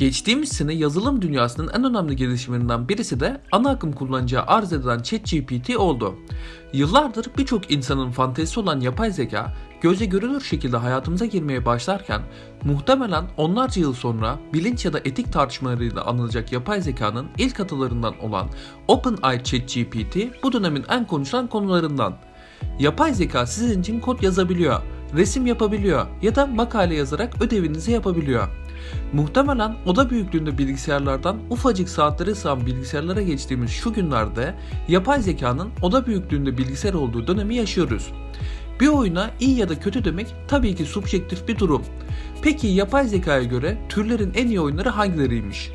Geçtiğimiz sene yazılım dünyasının en önemli gelişmelerinden birisi de ana akım kullanıcıya arz edilen ChatGPT oldu. Yıllardır birçok insanın fantezisi olan yapay zeka göze görülür şekilde hayatımıza girmeye başlarken muhtemelen onlarca yıl sonra bilinç ya da etik tartışmalarıyla anılacak yapay zekanın ilk atılarından olan OpenAI ChatGPT bu dönemin en konuşulan konularından. Yapay zeka sizin için kod yazabiliyor, resim yapabiliyor ya da makale yazarak ödevinizi yapabiliyor. Muhtemelen oda büyüklüğünde bilgisayarlardan ufacık saatlere sığan bilgisayarlara geçtiğimiz şu günlerde yapay zekanın oda büyüklüğünde bilgisayar olduğu dönemi yaşıyoruz. Bir oyuna iyi ya da kötü demek tabii ki subjektif bir durum. Peki yapay zekaya göre türlerin en iyi oyunları hangileriymiş?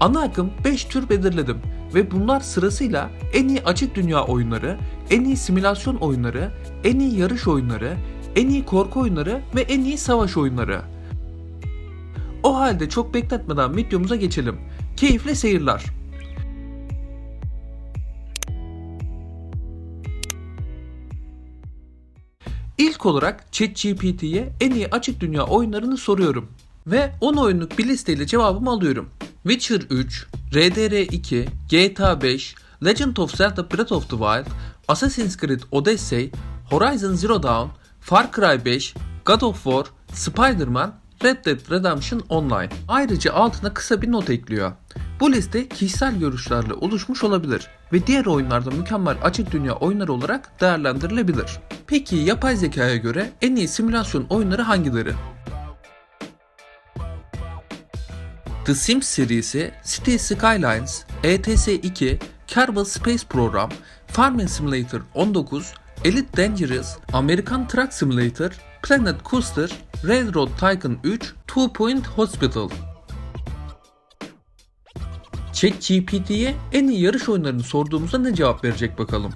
Ana akım 5 tür belirledim ve bunlar sırasıyla en iyi açık dünya oyunları, en iyi simülasyon oyunları, en iyi yarış oyunları, en iyi korku oyunları ve en iyi savaş oyunları. O halde çok bekletmeden videomuza geçelim. Keyifli seyirler. İlk olarak ChatGPT'ye en iyi açık dünya oyunlarını soruyorum. Ve 10 oyunluk bir listeyle cevabımı alıyorum. Witcher 3, RDR2, GTA 5, Legend of Zelda Breath of the Wild, Assassin's Creed Odyssey, Horizon Zero Dawn, Far Cry 5, God of War, Spider-Man, Red Dead Redemption Online. Ayrıca altına kısa bir not ekliyor. Bu liste kişisel görüşlerle oluşmuş olabilir ve diğer oyunlarda mükemmel açık dünya oyunları olarak değerlendirilebilir. Peki yapay zekaya göre en iyi simülasyon oyunları hangileri? The Sims serisi, City Skylines, ETS 2, Kerbal Space Program, Farming Simulator 19, Elite Dangerous, American Truck Simulator, Planet Coaster, Railroad Tycoon 3, Two Point Hospital. ChatGPT'ye en iyi yarış oyunlarını sorduğumuzda ne cevap verecek bakalım.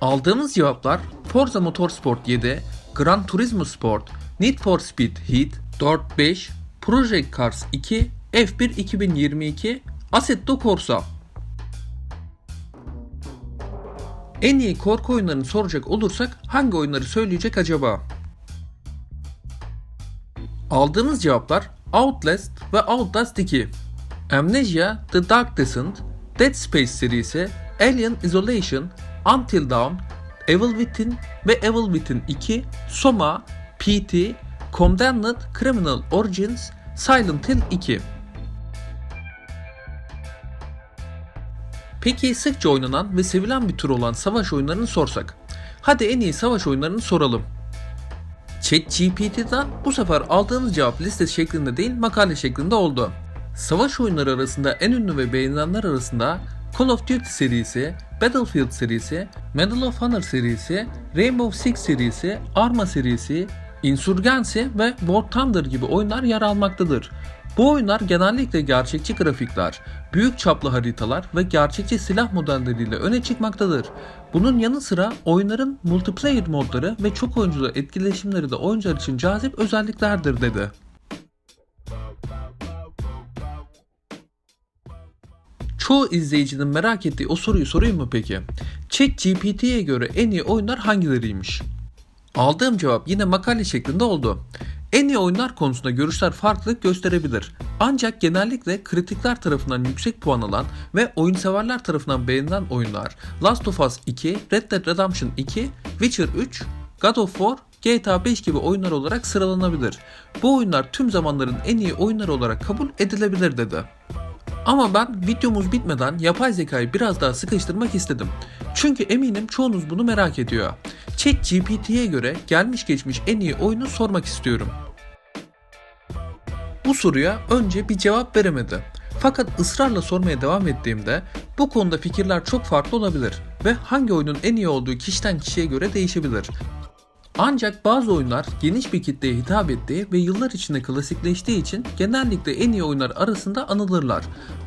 Aldığımız cevaplar Forza Motorsport 7, Gran Turismo Sport, Need for Speed Heat 4.5, Project Cars 2, F1 2022, Assetto Corsa. En iyi korku oyunlarını soracak olursak hangi oyunları söyleyecek acaba? Aldığımız cevaplar Outlast ve Outlast 2. Amnesia, The Dark Descent, Dead Space serisi, Alien Isolation, Until Dawn, Evil Within ve Evil Within 2, Soma, PT, Condemned Criminal Origins, Silent Hill 2. Peki sıkça oynanan ve sevilen bir tür olan savaş oyunlarını sorsak? Hadi en iyi savaş oyunlarını soralım. ChatGPT'den bu sefer aldığımız cevap liste şeklinde değil makale şeklinde oldu. Savaş oyunları arasında en ünlü ve beğenilenler arasında Call of Duty serisi, Battlefield serisi, Medal of Honor serisi, Rainbow Six serisi, Arma serisi, Insurgency ve War Thunder gibi oyunlar yer almaktadır. Bu oyunlar genellikle gerçekçi grafikler, büyük çaplı haritalar ve gerçekçi silah modelleriyle öne çıkmaktadır. Bunun yanı sıra oyunların multiplayer modları ve çok oyunculu etkileşimleri de oyuncular için cazip özelliklerdir dedi. Çoğu izleyicinin merak ettiği o soruyu sorayım mı peki? ChatGPT'ye göre en iyi oyunlar hangileriymiş? Aldığım cevap yine makale şeklinde oldu. En iyi oyunlar konusunda görüşler farklılık gösterebilir. Ancak genellikle kritikler tarafından yüksek puan alan ve oyunseverler tarafından beğenilen oyunlar Last of Us 2, Red Dead Redemption 2, Witcher 3, God of War, GTA 5 gibi oyunlar olarak sıralanabilir. Bu oyunlar tüm zamanların en iyi oyunları olarak kabul edilebilir dedi. Ama ben videomuz bitmeden yapay zekayı biraz daha sıkıştırmak istedim. Çünkü eminim çoğunuz bunu merak ediyor. ChatGPT'ye göre gelmiş geçmiş en iyi oyunu sormak istiyorum. Bu soruya önce bir cevap veremedi. Fakat ısrarla sormaya devam ettiğimde bu konuda fikirler çok farklı olabilir ve hangi oyunun en iyi olduğu kişiden kişiye göre değişebilir. Ancak bazı oyunlar geniş bir kitleye hitap ettiği ve yıllar içinde klasikleştiği için genellikle en iyi oyunlar arasında anılırlar.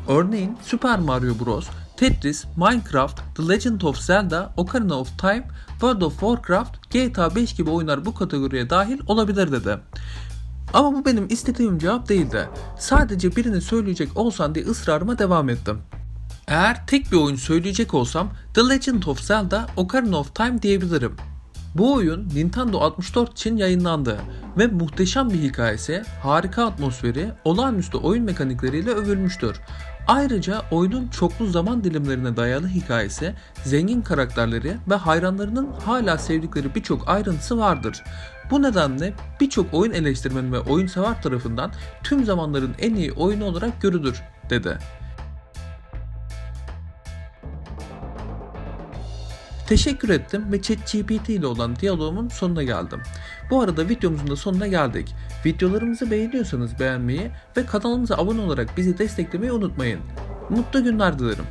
Örneğin Super Mario Bros, Tetris, Minecraft, The Legend of Zelda, Ocarina of Time, World of Warcraft, GTA 5 gibi oyunlar bu kategoriye dahil olabilir dedi. Ama bu benim istediğim cevap değildi. Sadece birini söyleyecek olsan diye ısrarıma devam ettim. Eğer tek bir oyun söyleyecek olsam The Legend of Zelda Ocarina of Time diyebilirim. Bu oyun Nintendo 64 için yayınlandı ve muhteşem bir hikayesi, harika atmosferi, olağanüstü oyun mekanikleriyle övülmüştür. Ayrıca oyunun çoklu zaman dilimlerine dayalı hikayesi, zengin karakterleri ve hayranlarının hala sevdikleri birçok ayrıntısı vardır. Bu nedenle birçok oyun eleştirmeni ve oyun sever tarafından tüm zamanların en iyi oyunu olarak görülür, dedi. Teşekkür ettim ve ChatGPT ile olan diyaloğumun sonuna geldim. Bu arada videomuzun da sonuna geldik. Videolarımızı beğeniyorsanız beğenmeyi ve kanalımıza abone olarak bizi desteklemeyi unutmayın. Mutlu günler dilerim.